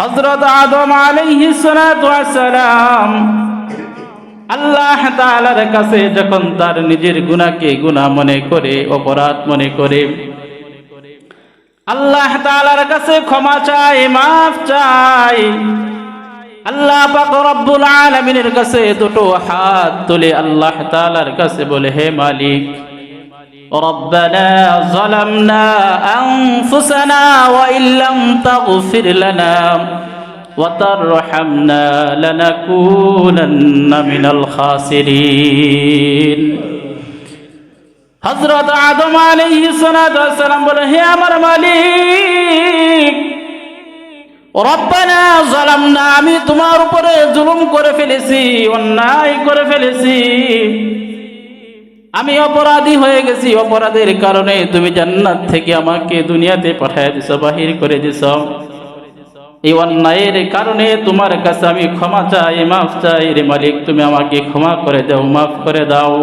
হজরত আদম আলাইহিস সালাতু ওয়াসসালাম আল্লাহ তাআলার কাছে যখন তার নিজের গুনাহকে গুনাহ মনে করে, অপরাধ মনে করে, আল্লাহ তাআলার কাছে ক্ষমা চায়, মাফ চায়। আল্লাহ পাক রব্বুল আলামিনের কাছে দুটো হাত তুলে আল্লাহ তাআলার কাছে বলে, হে মালিক ربنا ظلمنا أنفسنا وإن لم تغفر لنا وترحمنا لنكونن من الخاسرين হজরত আদম আলাইহিস সালাম বলে হে আমার মালিক রব্বানা জালামনা আমি তোমার উপরে জুলুম করে ফেলেছি অন্যায় করে ফেলেছি আমি অপরাধী হয়ে গেছি, অপরাধের কারণে তুমি জান্নাত থেকে আমাকে দুনিয়াতে পাঠিয়ে দিছো, বাহির করে দিছ। এই অন্যায়ের কারণে তোমার কাছে আমি ক্ষমা চাই, মাফ চাই। রে মালিক, তুমি আমাকে ক্ষমা করে দাও, মাফ করে দাও।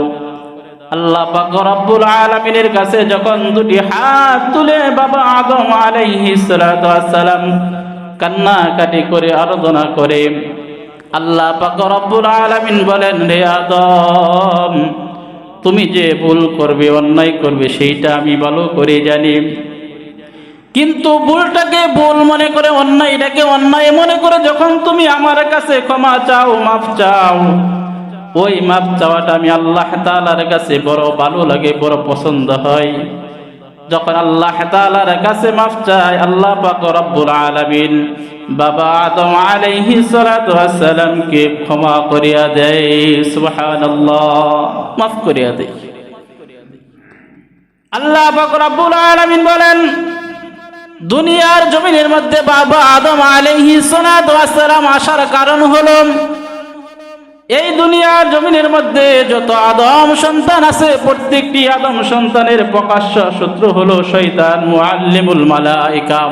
আল্লাহ পাক রব্বুল আলামিনের কাছে যখন দুটি হাত তুলে বাবা আদম আলাইহিস সালাতু ওয়াসসালাম কান্নাকাটি করে, আরাধনা করে, আল্লাহ পাক রব্বুল আলামিন বলেন রে আদম তুমি যে ভুল করবে, অন্যায় করবে, সেইটা আমি ভালো করে জানি। কিন্তু ভুলটাকে ভুল মনে করে, অন্যায়টাকে অন্যায় মনে করে যখন তুমি আমার কাছে ক্ষমা চাও, মাফ চাও, ওই মাপ চাওয়াটা আমি আল্লাহ তালার কাছে বড় ভালো লাগে, বড় পছন্দ হয়। যখন আল্লাহ তালার কাছে মাফ চাই আল্লাহ পাক রব্বুল আলামিন বাবা আদম আলাইহি সালাতু ওয়াসসালামকে ক্ষমা করিয়া দেয়, সুবহানাল্লাহ। মাফ করিয়া দেয়। আল্লাহ পাক রব্বুল আলামিন বলেন, দুনিয়ার জমিনের মধ্যে বাবা আদম আলাইহি ওয়াসসালাম আসার কারণ হলো, এই দুনিয়ার জমিনের মধ্যে যত আদম সন্তান আছে, প্রত্যেকটি আদম সন্তানের প্রকাশ্য শত্রু হলো শৈতান মুআল্লিমুল মালাইকা।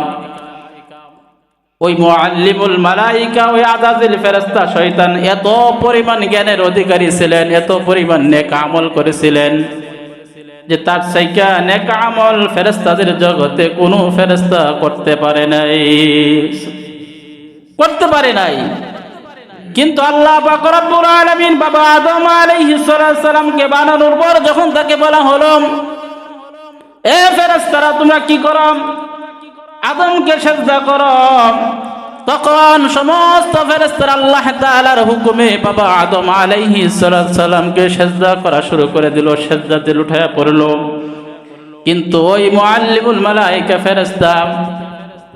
ওই মুআল্লিমুল মালাইকা, ওই আজাজিল ফেরেশতা শয়তান এত পরিমাণ জ্ঞানের অধিকারী ছিলেন, এত পরিমাণ নেক আমল করেছিলেন যে তার সাইকা নেক আমল ফেরেশতাদের জগতে কোনো ফেরেশতা করতে পারে নাই। করতে পারে নাই। কিন্তু আল্লাহ রব্বুল আলামিন বাবা আদম আলাইহিস সালামকে বানানোর পর যখন তাকে বলা হলো, এ ফেরেশতারা, তোমরা কি করো? আদমকে সেজদা করো। তখন সমস্ত ফেরেশতারা আল্লাহ তাআলার হুকুমে বাবা আদম আলাইহিস সালামকে সেজদা করা শুরু করে দিল, সেজদা দিল, উঠায়া পড়ল। কিন্তু ওই মুআল্লিমুল মালাইকা ফেরেশতা,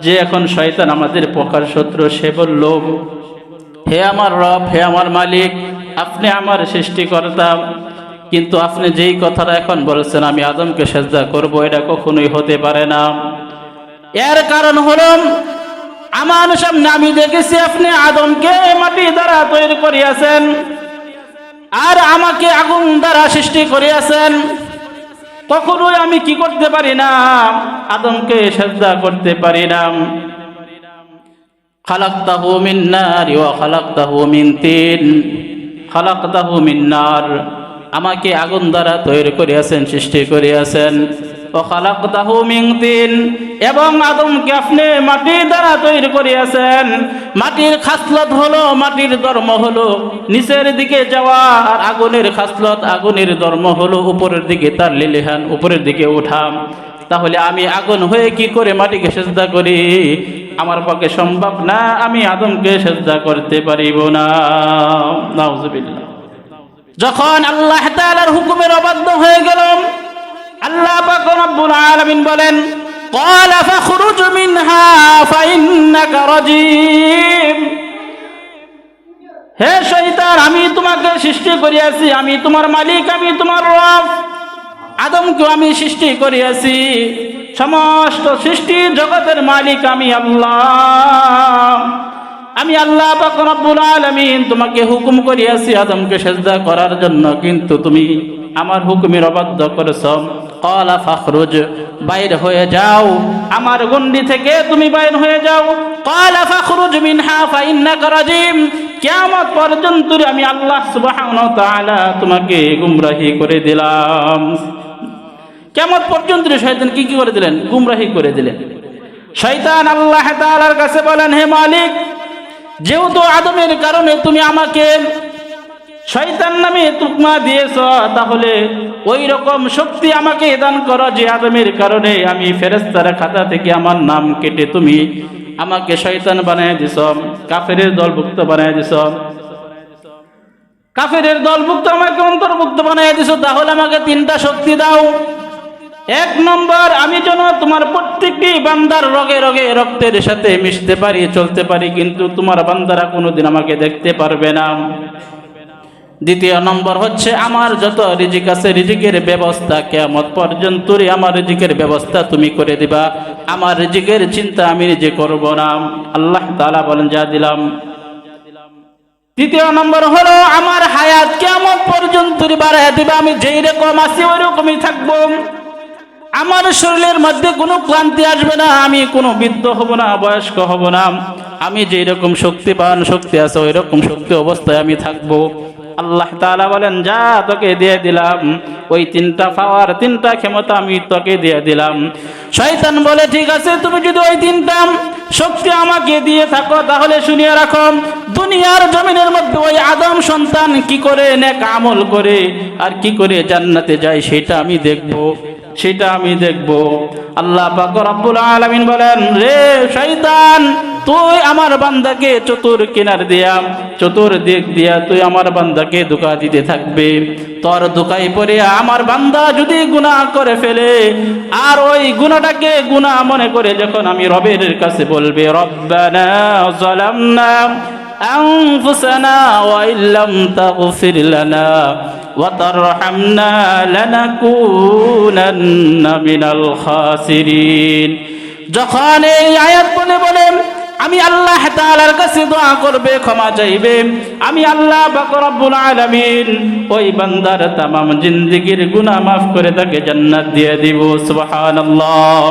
যে এখন শয়তান আমাদের প্রকার শত্রু, সে বলল, হে আমার রব, হে আমার মালিক, আপনি আমার সৃষ্টিকর্তা, কিন্তু আপনি যেই কথাটা এখন বলছেন, আমি আদমকে সেজদা করব, এটা কখনোই হতে পারে না। এর কারণ হল আমার সামনে আমি দেখেছি আপনি আদমকে মাটি দ্বারা তৈরি করিয়াছেন। আর আমাকে আগুন দ্বারা সৃষ্টি করিয়াছেন। তখনই আমি কি করতে পারি না, আদমকে সেজদা করতে পারি না। খালাক্তাহু মিন নার ওয়া খালাক্তাহু মিন তিন। খালাক্তাহু মিন নার। আমাকে আগুন দ্বারা তৈরি করিয়াছেন, সৃষ্টি করিয়াছেন। এবং আদমকে আপনি মাটির দ্বারা তৈরি করিয়াছেন। মাটির খাসলত হলো, মাটির ধর্ম হলো নিচের দিকে যাওয়া আর আগুনের খাসলত, আগুনের ধর্ম হলো উপরের দিকে তার লিলিহান, উপরের দিকে উঠা তাহলে আমি আগুন হয়ে কি করে মাটিকে সেজদা করি? আমার পক্ষে সম্ভব না, আমি আদমকে সেজদা করতে পারিব না। যখন আল্লাহ তাআলার হুকুমের অবাধ্য হয়ে গেল আল্লাহ পাক রব্বুল আলামিন বলেন قال فاخرج منها فإنك رجيم হে শয়তান আমি তোমাকে সৃষ্টি করিয়াছি আমি তোমার মালিক আমি তোমার রব আদমকে আমি সৃষ্টি করিয়াছি সমস্ত সৃষ্টি জগতের মালিক আমি আল্লাহ আমি আল্লাহ পাক রব্বুল আলামিন তোমাকে হুকুম করিয়াছি আদমকে সেজদা করার জন্য কিন্তু তুমি আমার হুকুমের অবাধ্য করেছ কলা ফাখরুজ, বাইর হয়ে যাও। আমার গন্ডি থেকে তুমি বাইর হয়ে যাও। কলা ফাখরুজ মিনহা ফাইন্নাকা রাজিম। কিয়ামত পর্যন্ত আমি আল্লাহ তাআলা তোমাকে গুমরাহি করে দিলাম। কেমন পর্যন্ত শয়তান কি কি করে দিলেন? গুমরাহি করে দিলেন। শয়তান আল্লাহ তাআলার কাছে বলেন, হে মালিক, যেহেতু আদমের কারণে তুমি আমাকে শয়তান নামে তুকমা দিয়েছ, তাহলে ওই রকম শক্তি আমাকে দান করো যে আদমের কারণে আমি ফেরেস্তার খাতা থেকে আমার নাম কেটে তুমি আমাকে শয়তান বানায় দিছ কাফের দলভুক্ত বানায় দিছ। কাফের দলভুক্ত আমাকে অন্তর্ভুক্ত বানায় দিছ, তাহলে আমাকে তিনটা শক্তি দাও। এক নম্বর, আমি যেন তোমার প্রত্যেকটি বান্দার রগে রগে রক্তের সাথে মিশতে পারি, চলতে পারি, কিন্তু তোমার বান্দারা কোনোদিন আমাকে দেখতে পারবে না। দ্বিতীয় নম্বর হচ্ছে, আমার যত রিজিক আছে, রিজিকের ব্যবস্থা কেমত পর্যন্তই আমার রিজিকের ব্যবস্থা তুমি করে দিবা। আমার রিজিকের চিন্তা আমি নিজে করব না। আল্লাহ তালা বলেন, যা দিলাম। তৃতীয় নম্বর হলো, আমার হায়াত কেমন পর্যন্ত দিবা। আমি যেই রকম আছি, ওই রকমই থাকব। আমার শরীরের মধ্যে কোনো ক্লান্তি আসবে না, আমি কোনো বৃদ্ধ হব না, বয়স্ক হব না। আমি যেই রকম শক্তিবান শক্তি আছে, ওই রকম শক্তি অবস্থায় আমি থাকব। আল্লাহ তাআলা বলেন, যা তোকে দিয়ে দিলাম, ওই তিনটা পাওয়ার, তিনটা ক্ষমতা আমি তোকে দিয়ে দিলাম। শয়তান বলে, ঠিক আছে, তুমি যদি ওই তিনটা শক্তি আমাকে দিয়ে থাকো, তাহলে শুনিয়ে রাখো, দুনিয়ার জমিনের মধ্যে ওই আদম সন্তান কি করে নেক আমল করে, আর কি করে জান্নাতে যায়, সেটা আমি দেখব, সেটা আমি দেখব। আল্লাহ পাক রব্বুল আলামিন বলেন, রে শয়তান তুই আমার বান্দাকে চতুর কিনার দিয়া চতুর দিক দিয়া তুই আমার বান্দাকে ধোকা দিতে থাকবে তোর ধোকাই পড়ে আমার বান্দা যদি গুনাহ করে ফেলে আর ওই গুনাহটাকে গুনাহ মনে করে যখন আমি রবের কাছে বলবে রব্বানা জালামনা أنفسنا وإن لم تغفر لنا وترحمنا لنكونن من الخاسرين যখন এই আয়াত বলে বলে আমি আল্লাহ তাআলার কাছে দোয়া করবে, ক্ষমা চাইবে। আমি আল্লাহ পাক রব্বুল আলামিন ওই বান্দার তাম জিন্দেগীর গুনাহ মাফ করে তাকে জান্নাত দিয়ে দিব। সুবহানাল্লাহ।